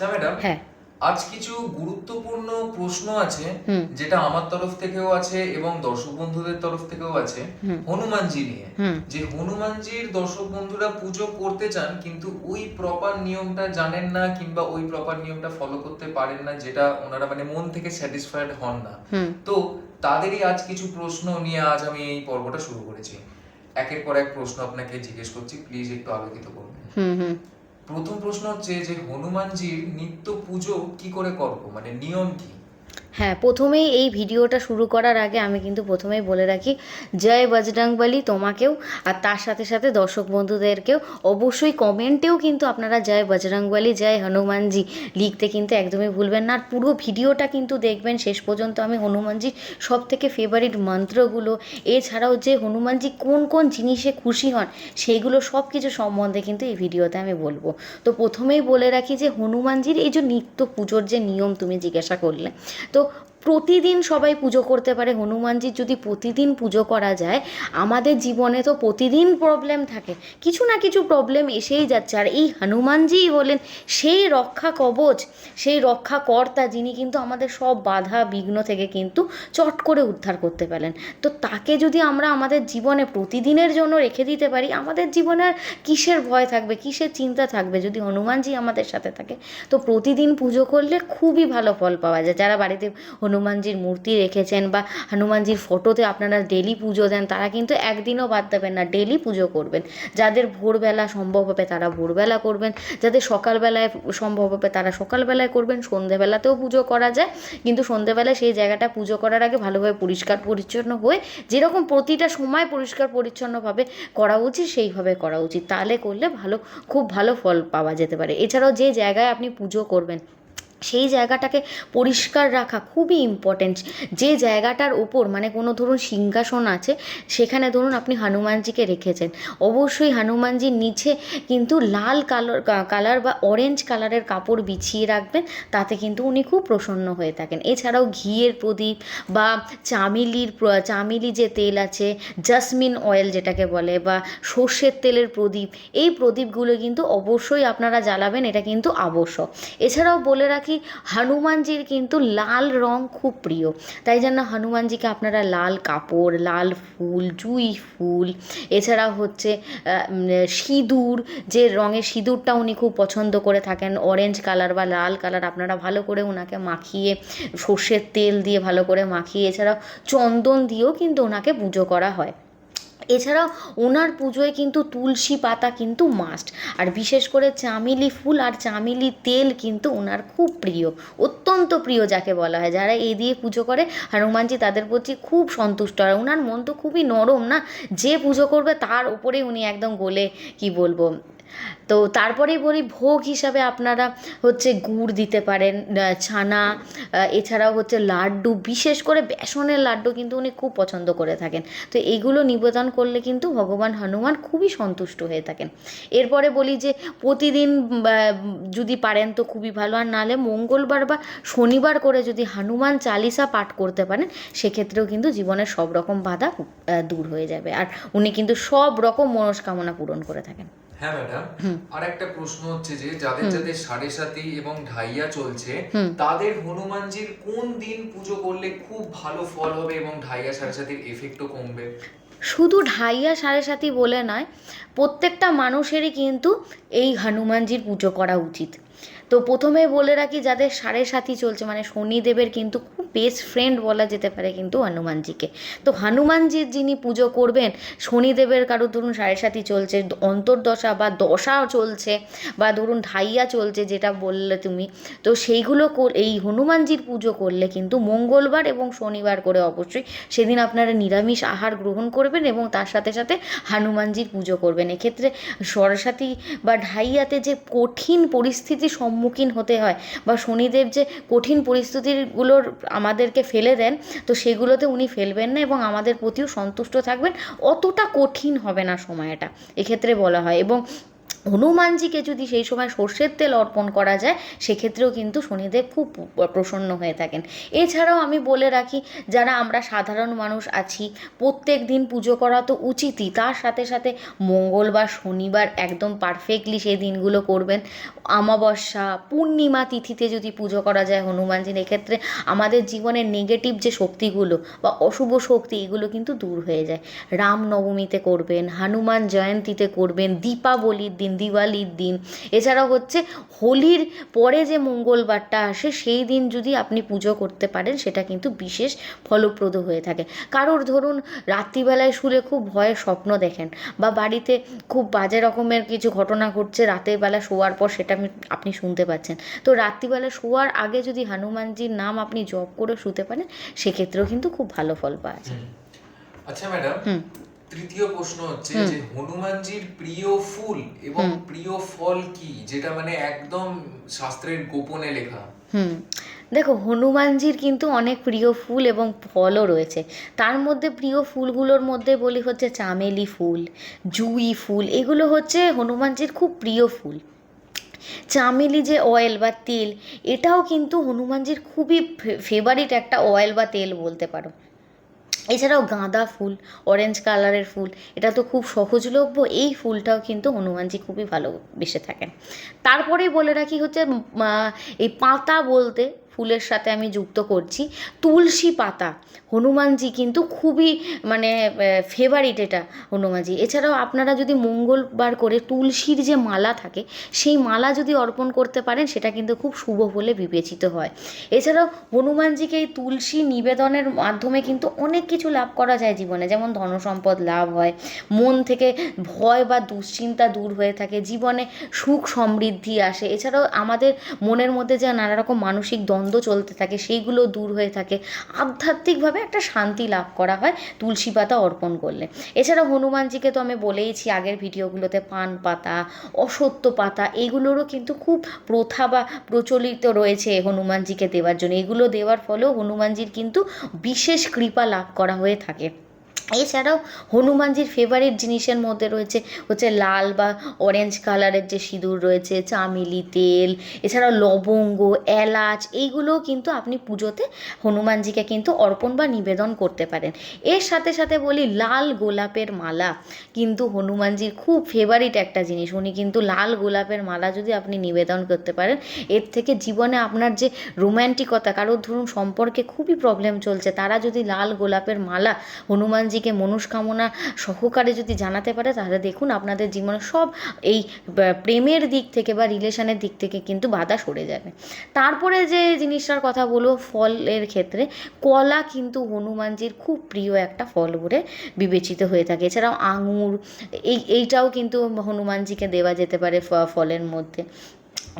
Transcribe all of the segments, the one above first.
আচ্ছা ম্যাডাম হ্যাঁ। আজ কিছু গুরুত্বপূর্ণ প্রশ্ন আছে যেটা আমার তরফ থেকেও আছে এবং দর্শক বন্ধুদের তরফ থেকেও আছে হনুমানজি নিয়ে। যে হনুমানজির দর্শক বন্ধুরা পুজো করতে চান কিন্তু ওই প্রপার নিয়মটা জানেন না কিংবা ওই প্রপার নিয়মটা ফলো করতে পারেন না যেটা ওনারা মানে মন থেকে স্যাটিসফাইড হন না। তো তাদেরই আজ কিছু প্রশ্ন নিয়ে আজ আমি এই পর্বটা শুরু করেছি। একের পর এক প্রশ্ন আপনাকে জিজ্ঞেস করছি প্লিজ একটু আলোকিত করবেন। হুম হুম। প্রথম প্রশ্ন হচ্ছে যে হনুমানজির নিত্য পুজো কি করে করব? মানে নিয়ম কি? হ্যাঁ প্রথমেই এই ভিডিওটা শুরু করার আগে আমি কিন্তু প্রথমেই বলে রাখি, জয় বজরংবলী তোমাকেও, আর তার সাথে সাথে দর্শক বন্ধুদেরকেও, অবশ্যই কমেন্টেও কিন্তু আপনারা জয় বজরংবলী জয় হনুমানজি লিখতে কিন্তু একদমই ভুলবেন না। আর পুরো ভিডিওটা কিন্তু দেখবেন, শেষ পর্যন্ত আমি হনুমানজির সব থেকে ফেভারিট মন্ত্রগুলো, এছাড়াও যে হনুমানজি কোন কোন জিনিসে খুশি হন সেইগুলো সব কিছু সম্বন্ধে কিন্তু এই ভিডিওতে আমি বলব। তো প্রথমেই বলে রাখি যে হনুমানজির এই যে নিত্য পুজোর যে নিয়ম তুমি জিজ্ঞাসা করলে, তো প্রতিদিন সবাই পুজো করতে পারে। হনুমানজির যদি প্রতিদিন পুজো করা যায়, আমাদের জীবনে তো প্রতিদিন প্রবলেম থাকে। কিছু না কিছু প্রবলেম এসেই যাচ্ছে। আর এই হনুমানজিই হলেন সেই রক্ষা কবচ, সেই রক্ষা কর্তা যিনি কিন্তু আমাদের সব বাধা বিঘ্ন থেকে কিন্তু চট করে উদ্ধার করতে পারেন তো তাকে যদি আমরা আমাদের জীবনে প্রতিদিনের জন্য রেখে দিতে পারি, আমাদের জীবনে আর কিসের ভয় থাকবে, কিসের চিন্তা থাকবে যদি হনুমানজি আমাদের সাথে থাকে? তো প্রতিদিন পুজো করলে খুবই ভালো ফল পাওয়া যায়। যারা বাড়িতে হনুমানজির মূর্তি রেখেছেন বা হনুমানজির ফটোতে আপনারা ডেলি পুজো দেন, তারা কিন্তু একদিনও বাদ দেবেন না, ডেলি পুজো করবেন। যাদের ভোরবেলা সম্ভব হবে তারা ভোরবেলা করবেন, যাদের সকালবেলায় সম্ভব হবে তারা সকালবেলায় করবেন, সন্ধেবেলাতেও পুজো করা যায়, কিন্তু সন্ধেবেলায় সেই জায়গাটা পুজো করার আগে ভালোভাবে পরিষ্কার পরিচ্ছন্ন হয়ে, যেরকম প্রতিটা সময় পরিষ্কার পরিচ্ছন্নভাবে করা উচিত, সেইভাবে করা উচিত। তাহলে করলে ভালো, খুব ভালো ফল পাওয়া যেতে পারে। এছাড়াও যে জায়গায় আপনি পুজো করবেন সেই জায়গাটাকে পরিষ্কার রাখা খুবই ইম্পর্টেন্ট যে জায়গাটার ওপর মানে কোনো ধরুন সিংহাসন আছে, সেখানে ধরুন আপনি হনুমানজিকে রেখেছেন। অবশ্যই হনুমানজির নিচে কিন্তু লাল কালার কালার বা অরেঞ্জ কালারের কাপড় বিছিয়ে রাখবেন, তাতে কিন্তু উনি খুব প্রসন্ন হয়ে থাকেন। এছাড়াও ঘিয়ের প্রদীপ বা চামেলির চামেলি যে তেল আছে জাসমিন অয়েল যেটাকে বলে, বা সর্ষের তেলের প্রদীপ, এই প্রদীপগুলো কিন্তু অবশ্যই আপনারা জ্বালাবেন, এটা কিন্তু আবশ্যক। এছাড়াও বলে রাখি হনুমানজির কিন্তু লাল রং খুব প্রিয়। তাই জন্য হনুমানজিকে আপনারা লাল কাপড়, লাল ফুল, জুই ফুল, এছাড়া হচ্ছে সিঁদুর, যে রঙের সিঁদুরটা উনি খুব পছন্দ করে থাকেন অরেঞ্জ কালার বা লাল কালার আপনারা ভালো করে ওনাকে মাখিয়ে, সর্ষের তেল দিয়ে ভালো করে মাখিয়ে, এছাড়াও চন্দন দিয়েও কিন্তু ওনাকে পুজো করা হয়। এছাড়াও ওনার পুজোয় কিন্তু তুলসী পাতা কিন্তু মাস্ট আর বিশেষ করে চামেলি ফুল আর চামেলি তেল কিন্তু ওনার খুব প্রিয়, অত্যন্ত প্রিয় যাকে বলা হয়। যারা এই দিয়ে পুজো করে, হনুমানজি তাদের প্রতি খুব সন্তুষ্ট। হয় ওনার মন তো খুবই নরম না? যে পুজো করবে তার উপরেই উনি একদম গোলে, কি বলব তো তারপরেই বলি ভোগ হিসাবে আপনারা হচ্ছে গুড় দিতে পারেন ছানা এছাড়াও হচ্ছে লাড্ডু, বিশেষ করে বেসনের লাড্ডু কিন্তু উনি খুব পছন্দ করে থাকেন। তো এইগুলো নিবেদন করলে কিন্তু ভগবান হনুমান খুবই সন্তুষ্ট হয়ে থাকেন। এরপরে বলি যে প্রতিদিন যদি পারেন তো খুবই ভালো। আর নাহলে মঙ্গলবার বা শনিবার করে যদি হনুমান চালিসা পাঠ করতে পারেন, সেক্ষেত্রেও কিন্তু জীবনের সব রকম বাধা দূর হয়ে যাবে। আর উনি কিন্তু সব রকম মনস্কামনা পূরণ করে থাকেন। হ্যাঁ ম্যাডাম আর একটা প্রশ্ন হচ্ছে যে যাদের যাদের সাড়ে সাতি এবং ঢাইয়া চলছে তাদের হনুমানজির কোন দিন পুজো করলে খুব ভালো ফল হবে এবং ঢাইয়া সাড়ে সাতির এফেক্টও কমবে? শুধু ঢাইয়া সাড়ে সাতি বলে নয় প্রত্যেকটা মানুষেরই কিন্তু এই হনুমানজির পুজো করা উচিত। তো প্রথমে বলে রাখি যাদের সাড়ে সাথী চলছে মানে শনিদেবের কিন্তু খুব বেস্ট ফ্রেন্ড বলা যেতে পারে কিন্তু হনুমানজিকে। তো হনুমানজির যিনি পুজো করবেন, শনিদেবের কারও ধরুন সাড়ে সাথী চলছে, অন্তর্দশা বা দশা চলছে বা ধরুন ঢাইয়া চলছে যেটা বললে তুমি, তো সেইগুলো এই হনুমানজির পুজো করলে কিন্তু মঙ্গলবার এবং শনিবার করে অবশ্যই সেদিন আপনারা নিরামিষ আহার গ্রহণ করবেন এবং তার সাথে সাথে হনুমানজির পুজো করবেন। এক্ষেত্রে সরস্বতী বা ঢাইয়াতে যে কঠিন পরিস্থিতি সম্মুখীন হতে হয় বা শনিদেব যে কঠিন পরিস্থিতিগুলোর আমাদেরকে ফেলে দেন, তো সেগুলোতে উনি ফেলবেন না এবং আমাদের প্রতিও সন্তুষ্ট থাকবেন। অতটা কঠিন হবে না সময়টা, এক্ষেত্রে বলা হয়। এবং হনুমানজিকে যদি সেই সময় সর্ষের তেল অর্পণ করা যায়, সেক্ষেত্রেও কিন্তু শনিদেব খুব প্রসন্ন হয়ে থাকেন। এছাড়াও আমি বলে রাখি, যারা আমরা সাধারণ মানুষ আছি, প্রত্যেক দিন পুজো করা তো উচিতই। তার সাথে সাথে মঙ্গলবার শনিবার একদম পারফেক্টলি সেই দিনগুলো করবেন। অমাবস্যা, পূর্ণিমা তিথিতে যদি পুজো করা যায় হনুমানজির, এক্ষেত্রে আমাদের জীবনের নেগেটিভ যে শক্তিগুলো বা অশুভ শক্তি, এগুলো কিন্তু দূর হয়ে যায়। রামনবমীতে করবেন, হনুমান জয়ন্তীতে করবেন, দীপাবলির দিন দিওয়ালির দিন এছাড়াও হচ্ছে হোলির পরে যে মঙ্গলবারটা আসে সেই দিন যদি আপনি পুজো করতে পারেন সেটা কিন্তু বিশেষ ফলপ্রদ হয়ে থাকে কারোর ধরুন রাত্রিবেলায় শুলে খুব ভয়ের স্বপ্ন দেখেন বা বাড়িতে খুব বাজে রকমের কিছু ঘটনা ঘটছে রাতের বেলা শোয়ার পর সেটা আপনি শুনতে পাচ্ছেন তো রাত্রিবেলা শোয়ার আগে যদি হনুমানজির নাম আপনি জপ করে শুতে পারেন সেক্ষেত্রেও কিন্তু খুব ভালো ফল পাওয়া যায়। আচ্ছা ম্যাডাম। তৃতীয় প্রশ্ন হচ্ছে যে হনুমানজির প্রিয় ফুল এবং প্রিয় ফল কি? যেটা মানে একদম শাস্ত্রের গোপনে লেখা। হুম। দেখো হনুমানজির কিন্তু অনেক প্রিয় ফুল এবং ফলও রয়েছে। তার মধ্যে প্রিয় ফুলগুলোর মধ্যে বলি হচ্ছে চামেলি ফুল জুই ফুল এগুলো হচ্ছে হনুমানজির খুব প্রিয় ফুল। চামেলি যে অয়েল বা তেল এটাও কিন্তু হনুমানজির খুবই ফেভারিট একটা অয়েল বা তেল বলতে পারো। এছাড়াও গাঁদা ফুল অরেঞ্জ কালারের ফুল, এটা তো খুব সহজলভ্য। এই ফুলটাও কিন্তু হনুমানজি খুবই ভালোবেসে থাকেন। তারপরেই বলে রাখি হচ্ছে এই পাতা বলতে ফুলের সাথে আমি যুক্ত করছি। তুলসী পাতা, হনুমানজি কিন্তু খুবই মানে ফেভারিট এটা হনুমানজি। এছাড়াও আপনারা যদি মঙ্গলবার করে তুলসীর যে মালা থাকে, সেই মালা যদি অর্পণ করতে পারেন, সেটা কিন্তু খুব শুভ বলে বিবেচিত হয়। এছাড়াও হনুমানজিকে এই তুলসী নিবেদনের মাধ্যমে কিন্তু অনেক কিছু লাভ করা যায় জীবনে। যেমন ধনসম্পদ লাভ হয়, মন থেকে ভয় বা দুশ্চিন্তা দূর হয়ে থাকে, জীবনে সুখ সমৃদ্ধি আসে। এছাড়াও আমাদের মনের মধ্যে যে নানা রকম মানসিক দ্বন্দ্ব চলতে থাকে, সেইগুলো দূর হয়ে থাকে। আধ্যাত্মিকভাবে একটা শান্তি লাভ করা হয় তুলসী পাতা অর্পণ করলে। এছাড়া হনুমানজিকে তো আমি বলেইছি আগের ভিডিওগুলোতে, পান পাতা, অসত্য পাতা, এগুলোরও কিন্তু খুব প্রথা বা প্রচলিত রয়েছে হনুমানজিকে দেওয়ার জন্য। এগুলো দেওয়ার ফলেও হনুমানজির কিন্তু বিশেষ কৃপা লাভ করা হয়ে থাকে। এছাড়াও হনুমানজির ফেভারিট জিনিসের মধ্যে রয়েছে হচ্ছে লাল বা অরেঞ্জ কালারের যে সিঁদুর রয়েছে, চামেলি, তেল, এছাড়াও লবঙ্গ, এলাচ, এইগুলোও কিন্তু আপনি পুজোতে হনুমানজিকে কিন্তু অর্পণ বা নিবেদন করতে পারেন। এর সাথে সাথে বলি লাল গোলাপের মালা কিন্তু হনুমানজির খুব ফেভারিট একটা জিনিস। উনি কিন্তু লাল গোলাপের মালা যদি আপনি নিবেদন করতে পারেন, এর থেকে জীবনে আপনার যে রোম্যান্টিকতা কারোর ধরুন সম্পর্কে খুবই প্রবলেম চলছে, তারা যদি লাল গোলাপের মালা হনুমানজিকে মনস্কামনা সহকারে যদি জানাতে পারে, তাহলে দেখুন আপনাদের জীবনে সব এই প্রেমের দিক থেকে বা রিলেশনের দিক থেকে কিন্তু বাধা সরে যাবে। তারপরে যে জিনিসটার কথা বলব, ফলের ক্ষেত্রে কলা কিন্তু হনুমানজির খুব প্রিয় একটা ফল বলে বিবেচিত হয়ে থাকে। এছাড়াও আঙুর, এই, এইটাও কিন্তু হনুমানজিকে দেওয়া যেতে পারে ফলের মধ্যে।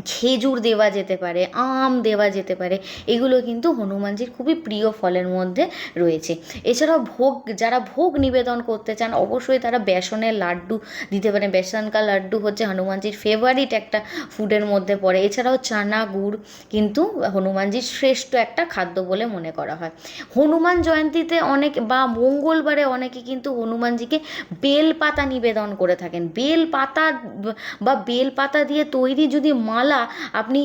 খেজুর দেওয়া যেতে পারে, আম দেওয়া যেতে পারে, এগুলো কিন্তু হনুমানজির খুবই প্রিয় ফলের মধ্যে রয়েছে। এছাড়াও ভোগ, যারা ভোগ নিবেদন করতে চান, অবশ্যই তারা বেসনের লাড্ডু দিতে পারেন। বেসনকা লাড্ডু হচ্ছে হনুমানজির ফেভারিট একটা ফুডের মধ্যে পড়ে। এছাড়াও চানা গুড় কিন্তু হনুমানজির শ্রেষ্ঠ একটা খাদ্য বলে মনে করা হয়। হনুমান জয়ন্তীতে অনেক বা মঙ্গলবারে অনেকে কিন্তু হনুমানজিকে বেল পাতা নিবেদন করে থাকেন। বেল পাতা বা বেল পাতা দিয়ে তৈরি যদি মালা আপনি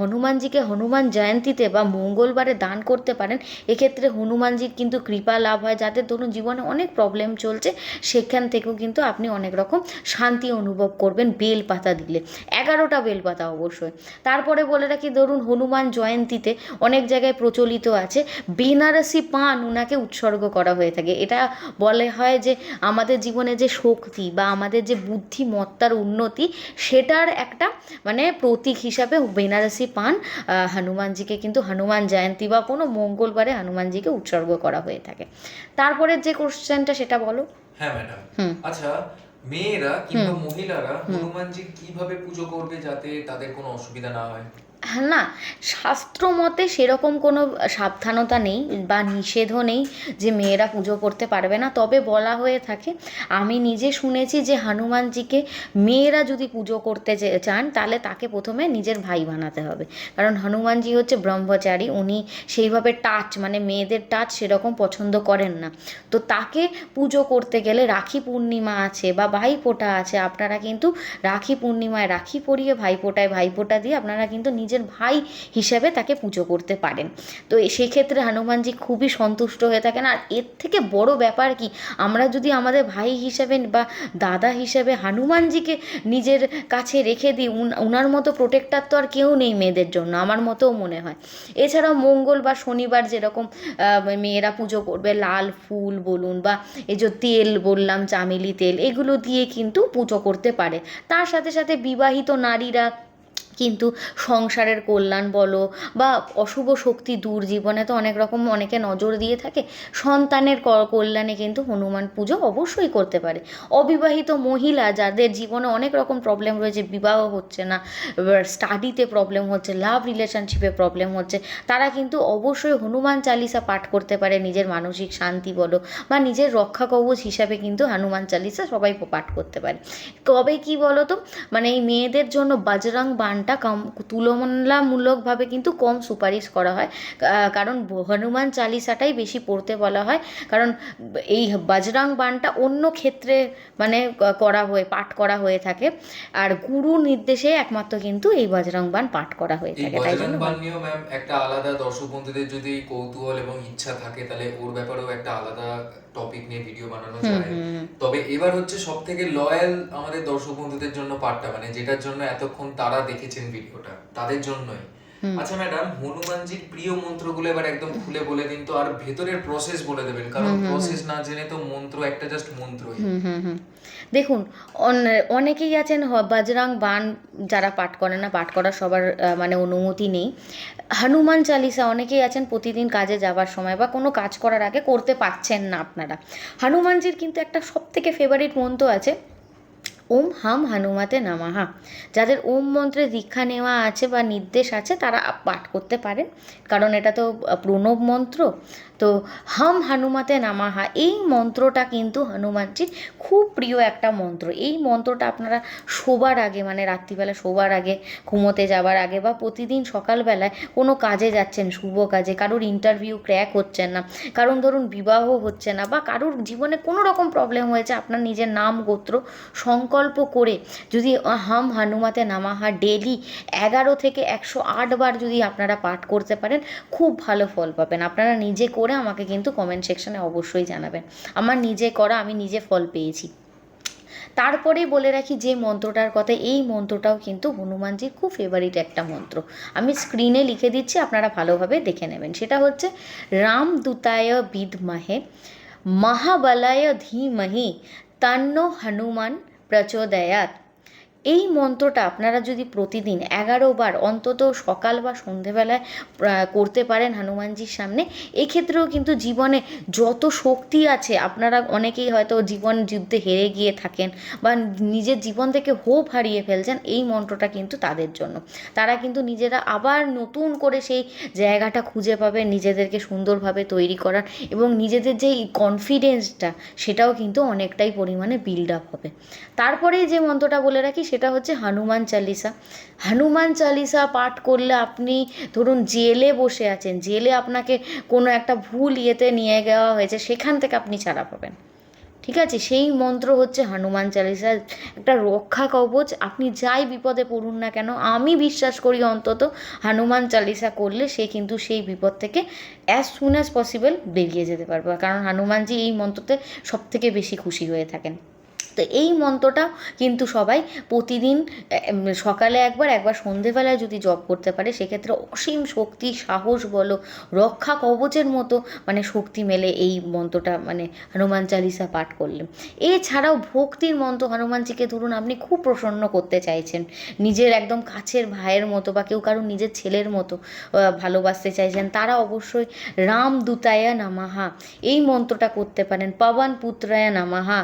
হনুমানজিকে হনুমান জয়ন্তীতে বা মঙ্গলবারে দান করতে পারেন, এক্ষেত্রে হনুমানজির কিন্তু কৃপা লাভ হয় যাদের ধরুন জীবনে অনেক প্রবলেম চলছে, সেখান থেকেও কিন্তু আপনি অনেক রকম শান্তি অনুভব করবেন বেল পাতা দিলে। এগারোটা বেল পাতা অবশ্যই। তারপরে বলে রাখি, ধরুন হনুমান জয়ন্তীতে অনেক জায়গায় প্রচলিত আছে, বেনারসি পান ওনাকে উৎসর্গ করা হয়ে থাকে। এটা বলে হয় যে, আমাদের জীবনে যে শক্তি বা আমাদের যে বুদ্ধিমত্তার উন্নতি, সেটার একটা মানে প্রতীক হিসাবে বেনারসি পান। হনুমানজিকে কিন্তু হনুমান জয়ন্তী বা কোনো মঙ্গলবারে হনুমানজিকে উৎসর্গ করা হয়ে থাকে। তারপরে যে কোশ্চেনটা সেটা বলো। হ্যাঁ ম্যাডাম আচ্ছা মেয়েরা কিংবা মহিলারা হনুমানজির কীভাবে পুজো করবে যাতে তাদের কোনো অসুবিধা না হয়? না, শাস্ত্র মতে সেরকম কোনো সাবধানতা নেই বা নিষেধও নেই যে মেয়েরা পুজো করতে পারবে না। তবে বলা হয়ে থাকে, আমি নিজে শুনেছি যে হনুমানজিকে মেয়েরা যদি পুজো করতে চান, তাহলে তাকে প্রথমে নিজের ভাই বানাতে হবে। কারণ হনুমানজি হচ্ছে ব্রহ্মচারী, উনি সেইভাবে টাচ মানে মেয়েদের টাচ সেরকম পছন্দ করেন না। তো তাকে পুজো করতে গেলে রাখি পূর্ণিমা আছে বা ভাইফোঁটা আছে, আপনারা কিন্তু রাখি পূর্ণিমায় রাখি পরিয়ে ভাইফোঁটায় ভাইফোঁটা দিয়ে আপনারা কিন্তু নিজের ভাই হিসেবে তাকে পুজো করতে পারেন। তো সেক্ষেত্রে হনুমানজি খুবই সন্তুষ্ট হয়ে থাকেন। আর এর থেকে বড় ব্যাপার কি, আমরা যদি আমাদের ভাই হিসেবে বা দাদা হিসেবে হনুমানজিকে নিজের কাছে রেখে দিই, উন- উনার মতো প্রোটেক্টার তো আর কেউ নেই মেয়েদের জন্য, আমার মতোও মনে হয়। এছাড়াও মঙ্গল বা শনিবার যেরকম মেয়েরা পুজো করবে, লাল ফুল বলুন বা এই যে তেল বললাম, চামেলি তেল, এগুলো দিয়ে কিন্তু পুজো করতে পারে। তার সাথে সাথে বিবাহিত নারীরা কিন্তু সংসারের কল্যাণ বলো বা অশুভ শক্তি দূর জীবনে তো অনেক রকম অনেকে নজর দিয়ে থাকে, সন্তানের কল্যাণে কিন্তু হনুমান পুজো অবশ্যই করতে পারে। অবিবাহিত মহিলা যাদের জীবনে অনেক রকম প্রবলেম রয়েছে, বিবাহ হচ্ছে না স্টাডিতে প্রবলেম হচ্ছে লাভ রিলেশনশিপে প্রবলেম হচ্ছে, তারা কিন্তু অবশ্যই হনুমান চালিসা পাঠ করতে পারে, নিজের মানসিক শান্তি বলো বা নিজের রক্ষা কবচ হিসাবে কিন্তু হনুমান চালিসা সবাই পাঠ করতে পারে। কবে কি বলো তো মানে এই মেয়েদের জন্য বাজরাং বানটা কম তুলনামূলকভাবে কিন্তু কম সুপারিশ করা হয়। কারণ হনুমান চালিসাটাই বেশি পড়তে বলা হয়। কারণ এই বাজরাং বানটা অন্য ক্ষেত্রে মানে করা হয়ে পাঠ করা হয়ে থাকে। আর গুরু নির্দেশে একমাত্র কিন্তু এই বজরং বান পাঠ করা হয়ে থাকে তাই জন্য। একটা আলাদা দর্শক বন্ধুদের যদি কৌতূহল এবং ইচ্ছা থাকে তাহলে ওর ব্যাপারেও একটা আলাদা টপিক নিয়ে ভিডিও বানানো যায়। তবে এবার হচ্ছে সব থেকে লয়াল আমাদের দর্শক বন্ধুদের জন্য পার্টটা মানে যেটার জন্য এতক্ষণ তারা দেখেছেন ভিডিওটা তাদের জন্যই আচ্ছা ম্যাডাম হনুমানজির প্রিয় মন্ত্রগুলো এবার একদম খুলে বলে দিন তো আর ভেতরের প্রসেস বলে দেবেন কারণ প্রসেস না জেনে তো মন্ত্র একটা জাস্ট মন্ত্রই। দেখুন অনেকেই আছেন বাজরাং বান যারা পাঠ করে না পাঠ করার সবার মানে অনুমতি নেই। হনুমান চালিসা অনেকেই আছেন প্রতিদিন কাজে যাওয়ার সময় বা কোনো কাজ করার আগে করতে পারছেন না আপনারা। হনুমানজির কিন্তু একটা সব থেকে ফেভারিট মন্ত্র আছে ওম হাম হানুমাতে নামাহা যাদের ওম মন্ত্রে দীক্ষা নেওয়া আছে বা নির্দেশ আছে, তারা পাঠ করতে পারেন। কারণ এটা তো প্রণব মন্ত্র। তো হাম হানুমাতে নামাহা। এই মন্ত্রটা কিন্তু হনুমানজির খুব প্রিয় একটা মন্ত্র। এই মন্ত্রটা আপনারা শোবার আগে মানে রাত্রিবেলা শোবার আগে, ঘুমোতে যাবার আগে বা প্রতিদিন সকালবেলায় কোনো কাজে যাচ্ছেন, শুভ কাজে, কারোর ইন্টারভিউ ক্র্যাক হচ্ছে না কারণ ধরুন বিবাহ হচ্ছে না বা কারোর জীবনে কোনো রকম প্রবলেম হয়েছে, আপনার নিজের নাম গোত্র সংকল্প করে যদি হাম হানুমাতে নামাহা ডেলি এগারো থেকে একশো আট বার যদি আপনারা পাঠ করতে পারেন, খুব ভালো ফল পাবেন। আপনারা নিজে করে আমাকে কিন্তু কমেন্ট সেকশনে অবশ্যই জানাবেন। আমার নিজে করা, আমি নিজে ফল পেয়েছি। তারপরে বলে রাখি, যে মন্ত্রটার কথা, এই মন্ত্রটাও কিন্তু হনুমানজির খুব ফেভারিট একটা মন্ত্র। আমি স্ক্রিনে লিখে দিচ্ছি, আপনারা ভালোভাবে দেখে নেবেন। সেটা হচ্ছে রামদূতায় বিদমহে মহাবলায় ধীমহি, তন্ন হনুমান প্রচোদয়াত। এই মন্ত্রটা আপনারা যদি প্রতিদিন এগারো বার অন্তত সকাল বা সন্ধেবেলায় করতে পারেন হনুমানজির সামনে, এক্ষেত্রেও কিন্তু জীবনে যত শক্তি আছে, আপনারা অনেকেই হয়তো জীবন যুদ্ধে হেরে গিয়ে থাকেন বা নিজের জীবন থেকে হোপ হারিয়ে ফেলছেন, এই মন্ত্রটা কিন্তু তাদের জন্য। তারা কিন্তু নিজেরা আবার নতুন করে সেই জায়গাটা খুঁজে পাবে, নিজেদেরকে সুন্দরভাবে তৈরি করার এবং নিজেদের যে কনফিডেন্সটা সেটাও কিন্তু অনেকটাই পরিমাণে বিল্ড আপ হবে। তারপরে যে মন্ত্রটা বলে রাখি সেটা হচ্ছে হনুমান চালিসা। হনুমান চালিসা পাঠ করলে আপনি ধরুন জেলে বসে আছেন, জেলে আপনাকে কোনো একটা ভুল ইয়েতে নিয়ে যাওয়া হয়েছে, সেখান থেকে আপনি ছাড়া পাবেন। ঠিক আছে? সেই মন্ত্র হচ্ছে হনুমান চালিসা। একটা রক্ষা কবচ, আপনি যাই বিপদে পড়ুন না কেন, আমি বিশ্বাস করি অন্তত হনুমান চালিসা করলে সে কিন্তু সেই বিপদ থেকে অ্যাজ সুন অ্যাজ পসিবল বেরিয়ে যেতে পারবে। কারণ হনুমানজি এই মন্ত্রতে সব থেকে বেশি খুশি হয়ে থাকেন। তো এই মন্ত্রটা কিন্তু সবাই প্রতিদিন সকালে একবার একবার সন্ধেবেলায় যদি জপ করতে পারে, সেক্ষেত্রে অসীম শক্তি, সাহস বলো, রক্ষা কবচের মতো মানে শক্তি মেলে এই মন্ত্রটা মানে হনুমান চালিসা পাঠ করলে। এছাড়াও ভক্তির মন্ত্র হনুমানজিকে ধরুন আপনি খুব প্রসন্ন করতে চাইছেন। নিজের একদম কাছের ভাইয়ের মতো বা কেউ কারও নিজের ছেলের মতো ভালোবাসতে চাইছেন, তারা অবশ্যই রাম দূতায়া নামাহা এই মন্ত্রটা করতে পারেন। পবন পুত্রায়া নামাহা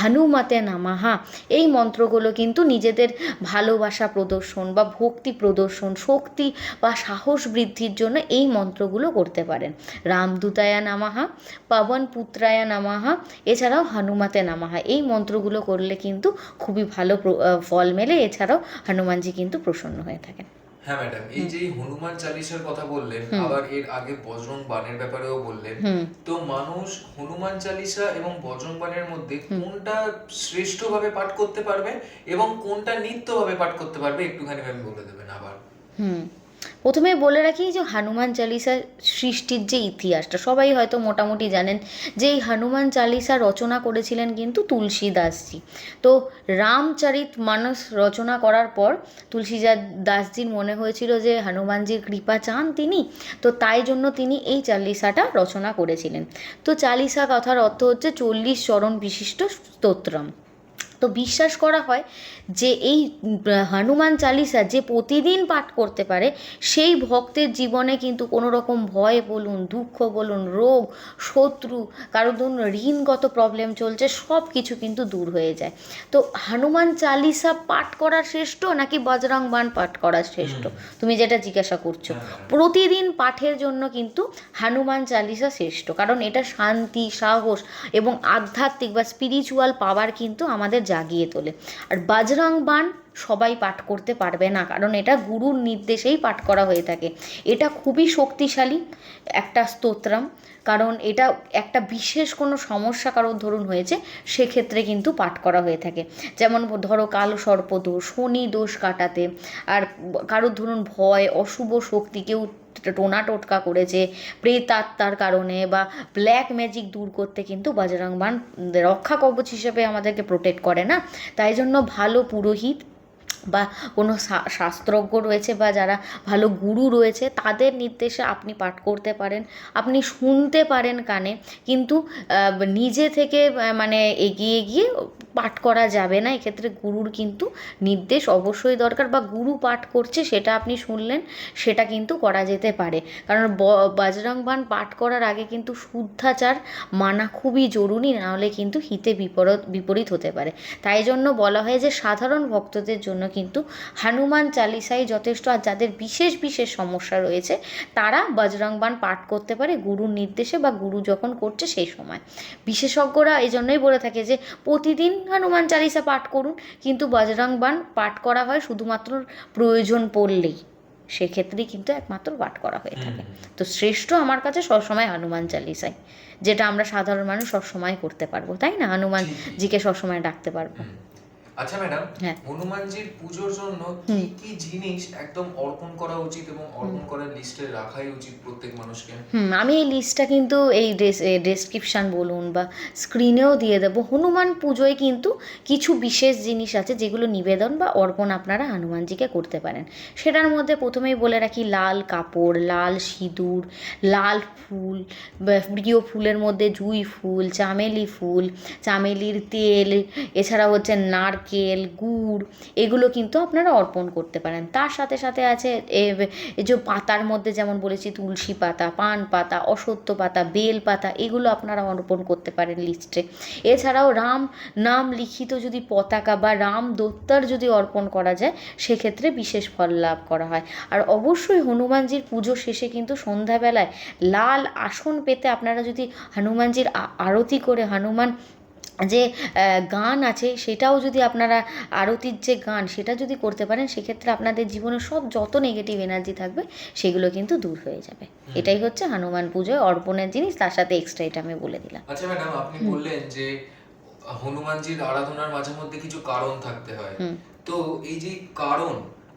হনুমতে নামাহা এই মন্ত্রগুলো কিন্তু নিজেদের ভালোবাসা প্রদর্শন বা ভক্তি প্রদর্শন, শক্তি বা সাহস বৃদ্ধির জন্য এই মন্ত্রগুলো করতে পারেন। রামদূতায়া নামাহা পবন পুত্রায়া নামাহা, এছাড়াও হনুমাতে নামাহা, এই মন্ত্রগুলো করলে কিন্তু খুবই ভালো ফল মেলে। এছাড়াও হনুমানজি কিন্তু প্রসন্ন হয়ে থাকেন। হ্যাঁ ম্যাডাম এই যে হনুমান চালিশার কথা বললেন আবার এর আগে বজরং বাণের ব্যাপারেও বললেন তো মানুষ হনুমান চালিশা এবং বজরং বাণের মধ্যে কোনটা শ্রেষ্ঠভাবে পাঠ করতে পারবে এবং কোনটা নিত্যভাবে পাঠ করতে পারবে? একটুখানি ম্যাম বলে দেবেন আবার। হুম। প্রথমে বলে রাখি যে হনুমান চালিসা সৃষ্টির যে ইতিহাসটা, সবাই হয়তো মোটামুটি জানেন যে এই হনুমান চালিসা রচনা করেছিলেন কিন্তু তুলসী দাসজি তো রামচরিত মানস রচনা করার পর তুলসী দাসজির মনে হয়েছিল যে হনুমানজির কৃপা চান তিনি, তো তাই জন্য তিনি এই চালিসাটা রচনা করেছিলেন। তো চালিসা কথার অর্থ হচ্ছে চল্লিশ চরণ বিশিষ্ট স্তোত্রম। তো বিশ্বাস করা হয় যে এই হনুমান চালিসা যে প্রতিদিন পাঠ করতে পারে সেই ভক্তের জীবনে কিন্তু কোনো রকম ভয় বলুন দুঃখ বলুন রোগ শত্রু কারও ধরুন ঋণগত প্রবলেম চলছে সব কিছু কিন্তু দূর হয়ে যায়। তো হনুমান চালিসা পাঠ করা শ্রেষ্ঠ নাকি বজরং বান পাঠ করা শ্রেষ্ঠ? তুমি যেটা জিজ্ঞাসা করছ। প্রতিদিন পাঠের জন্য কিন্তু হনুমান চালিসা শ্রেষ্ঠ কারণ এটা শান্তি সাহস এবং আধ্যাত্মিক বা স্পিরিচুয়াল পাওয়ার কিন্তু আমাদের জাগিয়ে তোলে। আর বাজরং বান সবাই পাঠ করতে পারবে না, কারণ এটা গুরুর নির্দেশেই পাঠ করা হয়ে থাকে। এটা খুবই শক্তিশালী একটা স্তোত্রাম, কারণ এটা একটা বিশেষ কোনো সমস্যা কারোর ধরুন হয়েছে, সেক্ষেত্রে কিন্তু পাঠ করা হয়ে থাকে। যেমন ধরো কালো সর্পদোষ, শনি দোষ কাটাতে, আর কারোর ধরুন ভয়, অশুভ শক্তি, কেউ টোনা টোটকা করেছে, প্রেতাত্মার কারণে বা ব্ল্যাক ম্যাজিক দূর করতে কিন্তু বজরংবান রক্ষা কবচ হিসেবে আমাদেরকে প্রোটেক্ট করে না। তাই জন্য ভালো পুরোহিত বা কোনো শাস্ত্রজ্ঞ রয়েছে বা যারা ভালো গুরু রয়েছে, তাদের নির্দেশে আপনি পাঠ করতে পারেন। আপনি শুনতে পারেন কানে, কিন্তু নিজে থেকে মানে এগিয়ে গিয়ে পাঠ করা যাবে না। এক্ষেত্রে গুরুর কিন্তু নির্দেশ অবশ্যই দরকার বা গুরু পাঠ করছে সেটা আপনি শুনলেন, সেটা কিন্তু করা যেতে পারে। কারণ ব- বজরং বান পাঠ করার আগে কিন্তু শুদ্ধাচার মানা খুবই জরুরি, নাহলে কিন্তু হিতে বিপরীত বিপরীত হতে পারে। তাই জন্য বলা হয় যে সাধারণ ভক্তদের জন্য কিন্তু হনুমান চালিসাই যথেষ্ট আর যাদের বিশেষ বিশেষ সমস্যা রয়েছে তারা বজরং বান পাঠ করতে পারে গুরুর নির্দেশে বা গুরু যখন করছে সেই সময়। বিশেষজ্ঞরা এই জন্যই বলে থাকে যে প্রতিদিন হনুমান চালিসা পাঠ করুন কিন্তু বজরং বান পাঠ করা হয় শুধুমাত্র প্রয়োজন পড়লেই। সেক্ষেত্রেই কিন্তু একমাত্র পাঠ করা হয়ে থাকে। তো শ্রেষ্ঠ আমার কাছে সবসময় হনুমান চালিসাই যেটা আমরা সাধারণ মানুষ সবসময় করতে পারব তাই না? হনুমানজিকে সবসময় ডাকতে পারব। আচ্ছা ম্যাডাম। হনুমানজির পুজোর জন্য কি কি জিনিস একদম অর্পণ করা উচিত এবং অর্পণ করার লিস্টে রাখাই উচিত প্রত্যেক মানুষকে? হুম আমি এই লিস্টটা কিন্তু এই ডেসক্রিপশান বলুন বা স্ক্রিনেও দিয়ে দেবো। হনুমান পুজোয় কিন্তু কিছু বিশেষ জিনিস আছে যেগুলো নিবেদন বা অর্পণ আপনারা হনুমানজিকে করতে পারেন। সেটার মধ্যে প্রথমেই বলে রাখি লাল কাপড় লাল সিঁদুর লাল ফুল প্রিয় ফুলের মধ্যে জুঁই ফুল চামেলি ফুল চামেলির তেল এছাড়া হচ্ছে নারকেল গুড়, এগুলো কিন্তু আপনারা অর্পণ করতে পারেন। তার সাথে সাথে আছে এ- যে পাতার মধ্যে যেমন বলেছি, তুলসী পাতা, পান পাতা অসত্য পাতা, বেল পাতা, এগুলো আপনারা অর্পণ করতে পারেন লিস্টে। এছাড়াও রাম নাম লিখিত যদি পতাকা বা রাম দত্তার যদি অর্পণ করা যায়, সেক্ষেত্রে বিশেষ ফল লাভ করা হয়। আর অবশ্যই হনুমানজির পুজো শেষে কিন্তু সন্ধ্যাবেলায় লাল আসন পেতে আপনারা যদি হনুমানজির আরতি করে হনুমান যে গান আছে সেটাও যদি আপনারা আরতির যে গান সেটা যদি করতে পারেন সেক্ষেত্রে আপনাদের জীবনে সব যত নেগেটিভ এনার্জি থাকবে সেগুলো কিন্তু দূর হয়ে যাবে। এটাই হচ্ছে হনুমান পুজোয় অর্পণের জিনিস তার সাথে এক্সট্রা এটা আমি বলে দিলাম। আচ্ছা ম্যাডাম আপনি বললেন যে হনুমানজির আরাধনার মাঝে মধ্যে কিছু কারণ থাকতে হয়। তো এই যে কারণ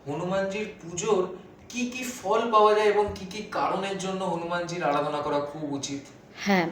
হনুমানজির পুজোর কি কি ফল পাওয়া যায় এবং কি কি কারণের জন্য হনুমানজির আরাধনা করা খুব উচিত? হ্যাঁ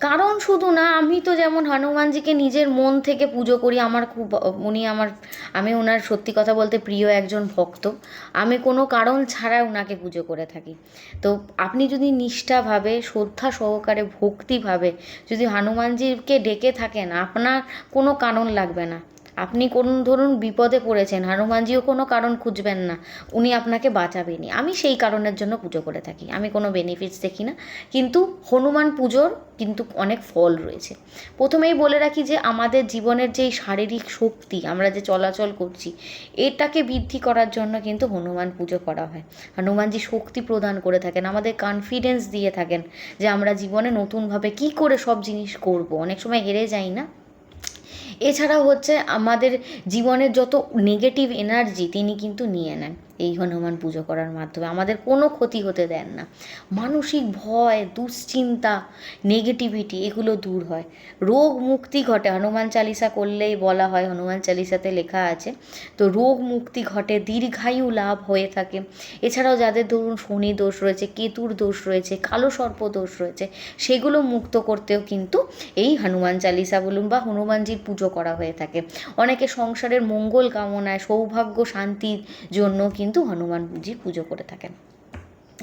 কারণ শুধু না, আমি তো যেমন হনুমানজিকে নিজের মন থেকে পুজো করি, আমার খুব, উনি আমার, আমি ওনার সত্যি কথা বলতে প্রিয় একজন ভক্ত। আমি কোনো কারণ ছাড়া ওনাকে পুজো করে থাকি। তো আপনি যদি নিষ্ঠাভাবে, শ্রদ্ধা সহকারে, ভক্তিভাবে যদি হনুমানজিকে ডেকে থাকেন, আপনার কোনো কারণ লাগবে না। আপনি কোন, ধরুন বিপদে পড়েছেন, হনুমানজিও কোনো কারণ খুঁজবেন না, উনি আপনাকে বাঁচাবেনই। আমি সেই কারণের জন্য পুজো করে থাকি, আমি কোনো বেনিফিটস দেখি না। কিন্তু হনুমান পুজোর কিন্তু অনেক ফল রয়েছে। প্রথমেই বলে রাখি যে আমাদের জীবনের যেই শারীরিক শক্তি, আমরা যে চলাচল করছি, এটাকে বৃদ্ধি করার জন্য কিন্তু হনুমান পুজো করা হয়। হনুমানজি শক্তি প্রদান করে থাকেন, আমাদের কনফিডেন্স দিয়ে থাকেন যে আমরা জীবনে নতুনভাবে কি করে সব জিনিস করব। অনেক সময় হেরে যাই না। এছাড়াও হচ্ছে আমাদের জীবনের যত নেগেটিভ এনার্জি তিনি কিন্তু নিয়ে নেন। এই হনুমান পুজো করার মাধ্যমে। আমাদের কোনো ক্ষতি হতে দেন না। মানসিক ভয়, দুশ্চিন্তা নেগেটিভিটি এগুলো দূর হয়। রোগ মুক্তি ঘটে, হনুমান চালিসা করলেই বলা হয়, হনুমান চালিসাতে লেখা আছে, তো রোগ মুক্তি ঘটে, দীর্ঘায়ু লাভ হয়ে থাকে। এছাড়াও যাদের ধরুন শনি দোষ রয়েছে, কেতুর দোষ রয়েছে, কালো সর্প দোষ রয়েছে, সেগুলো মুক্ত করতেও কিন্তু এই হনুমান চালিসা বলুন বা হনুমানজির পুজো করা হয়ে থাকে। অনেকে সংসারের মঙ্গল কামনায়, সৌভাগ্য, শান্তির জন্য কিন্তু হনুমানজির পুজো করে থাকেন।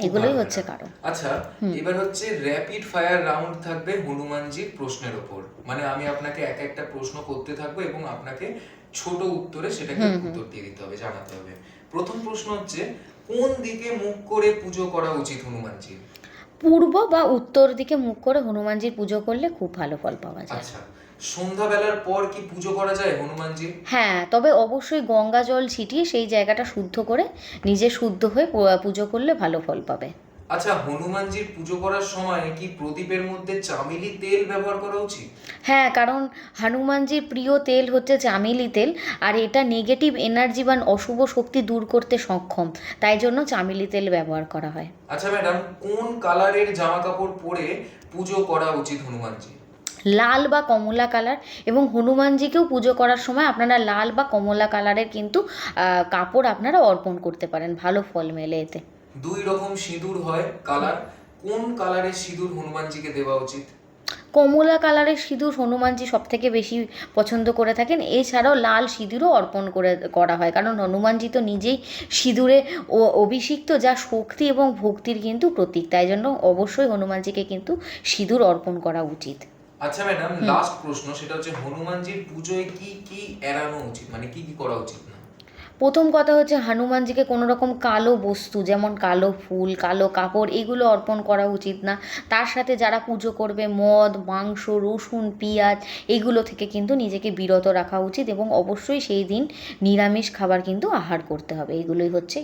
এগুলোই হচ্ছে কারণ। আচ্ছা এবার হচ্ছে র্যাপিড ফায়ার রাউন্ড থাকবে হনুমানজির প্রশ্নের ওপর। মানে আমি আপনাকে এক একটা প্রশ্ন করতে থাকব এবং আপনাকে ছোট উত্তরে সেটাকে উত্তর দিয়ে দিতে হবে জানাতে হবে। প্রথম প্রশ্ন হচ্ছে কোন দিকে মুখ করে পুজো করা উচিত হনুমানজির? পূর্ব বা উত্তর দিকে মুখ করে হনুমানজির পুজো করলে খুব ভালো ফল পাওয়া যায়। আচ্ছা সন্ধ্যাবেলার পর কি পুজো করা যায় হনুমানজির? হ্যাঁ তবে অবশ্যই গঙ্গা জল ছিটিয়ে সেই জায়গাটা শুদ্ধ করে নিজে শুদ্ধ হয়ে পুজো করলে ভালো ফল পাবে। আচ্ছা হনুমানজির পুজো করার সময় কি প্রদীপের মধ্যে চামেলি তেল ব্যবহার করা উচিত? হ্যাঁ কারণ হনুমানজির প্রিয় তেল হচ্ছে চামেলি তেল আর এটা নেগেটিভ এনার্জি বা অশুভ শক্তি দূর করতে সক্ষম তাই জন্য চামেলি তেল ব্যবহার করা হয়। আচ্ছা ম্যাডাম কোন কালারের জামা কাপড় পরে পুজো করা উচিত হনুমানজি লাল বা কমলা কালার এবং হনুমানজিকেও পুজো করার সময় আপনারা লাল বা কমলা কালারের কিন্তু কাপড় আপনারা অর্পণ করতে পারেন ভালো ফল মেলে এতে। দুই রকম সিঁদুর হয় কালার। কোন কালারের সিঁদুর হনুমানজিকে দেওয়া উচিত? কমলা কালারের সিঁদুর হনুমানজি সব থেকে বেশি পছন্দ করে থাকেন। এছাড়াও লাল সিঁদুরও অর্পণ করে করা হয়। কারণ হনুমানজি তো নিজেই সিঁদুরে ও অভিষিক্ত যা শক্তি এবং ভক্তির কিন্তু প্রতীক। তাই জন্য অবশ্যই হনুমানজিকে কিন্তু সিঁদুর অর্পণ করা উচিত। আচ্ছা ম্যাডাম লাস্ট প্রশ্ন সেটা হচ্ছে হনুমানজির পুজোয় কি কি এড়ানো উচিত? মানে কি কি করা উচিত না? প্রথম কথা হচ্ছে হনুমানজিকে কোনো রকম কালো বস্তু যেমন কালো ফুল কালো কাপড় এগুলো অর্পণ করা উচিত না। তার সাথে যারা পুজো করবে মদ মাংস রসুন পেঁয়াজ এগুলো থেকে কিন্তু নিজেকে বিরত রাখা উচিত এবং অবশ্যই সেই দিন নিরামিষ খাবার কিন্তু আহার করতে হবে। এগুলোই হচ্ছে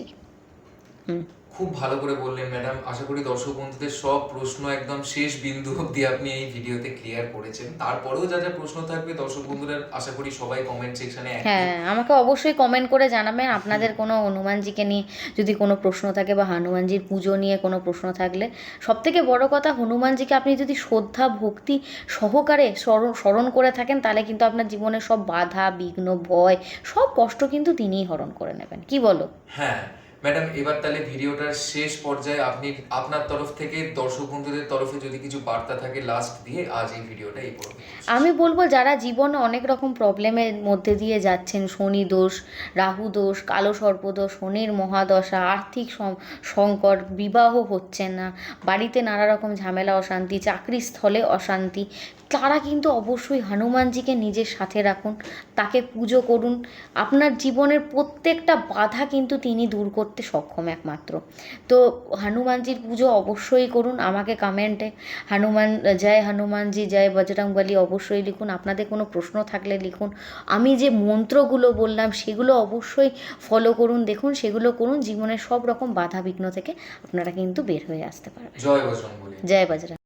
হুম। খুব ভালো করে বললেন ম্যাডাম। আশা করি দর্শক বন্ধুদের সব প্রশ্ন একদম শেষ বিন্দু অবধি আপনি এই ভিডিওতে ক্লিয়ার করেছেন। তারপরেও যা যা প্রশ্ন থাকবে দর্শক বন্ধুরা আশা করি সবাই কমেন্ট সেকশনে হ্যাঁ আমাকে অবশ্যই কমেন্ট করে জানাবেন। আপনাদের কোনো হনুমানজিকে নিয়ে যদি কোনো প্রশ্ন থাকে বা হনুমানজির পুজো নিয়ে কোনো প্রশ্ন থাকলে সবথেকে বড় কথা হনুমানজিকে আপনি যদি শ্রদ্ধা ভক্তি সহকারে স্মরণ স্মরণ করে থাকেন তাহলে কিন্তু আপনার জীবনের সব বাধা বিঘ্ন ভয় সব কষ্ট কিন্তু তিনিই হরণ করে নেবেন। কি বলো? হ্যাঁ ম্যাডাম, এবার তাহলে ভিডিওটার শেষ পর্যায়ে আপনি আপনার তরফ থেকে দর্শক বন্ধুদের তরফে যদি কিছু বার্তা থাকে লাস্ট দিয়ে, আজ এই ভিডিওটা এই পর্যন্ত আমি বলব, যারা জীবনে অনেক রকম প্রবলেমের মধ্যে দিয়ে যাচ্ছেন, শনি দোষ, রাহু দোষ, কালো সর্পদোষ শনির মহাদশা, আর্থিক সংকট, বিবাহ হচ্ছে না, বাড়িতে নানা রকম ঝামেলা, অশান্তি চাকরির স্থলে অশান্তি তারা কিন্তু অবশ্যই হনুমানজিকে নিজের সাথে রাখুন তাকে পুজো করুন। আপনার জীবনের প্রত্যেকটা বাধা কিন্তু তিনি দূর করতে সক্ষম একমাত্র। তো হনুমানজির পুজো অবশ্যই করুন আমাকে কমেন্টে হনুমান জয় হনুমানজি জয় বজরংবলী অবশ্যই লিখুন। আপনাদের কোনো প্রশ্ন থাকলে লিখুন। আমি যে মন্ত্রগুলো বললাম সেগুলো অবশ্যই ফলো করুন দেখুন সেগুলো করুন। জীবনের সব রকম বাধা বিঘ্ন থেকে আপনারা কিন্তু বের হয়ে আসতে পারবেন। জয় বজরং জয় বজরং।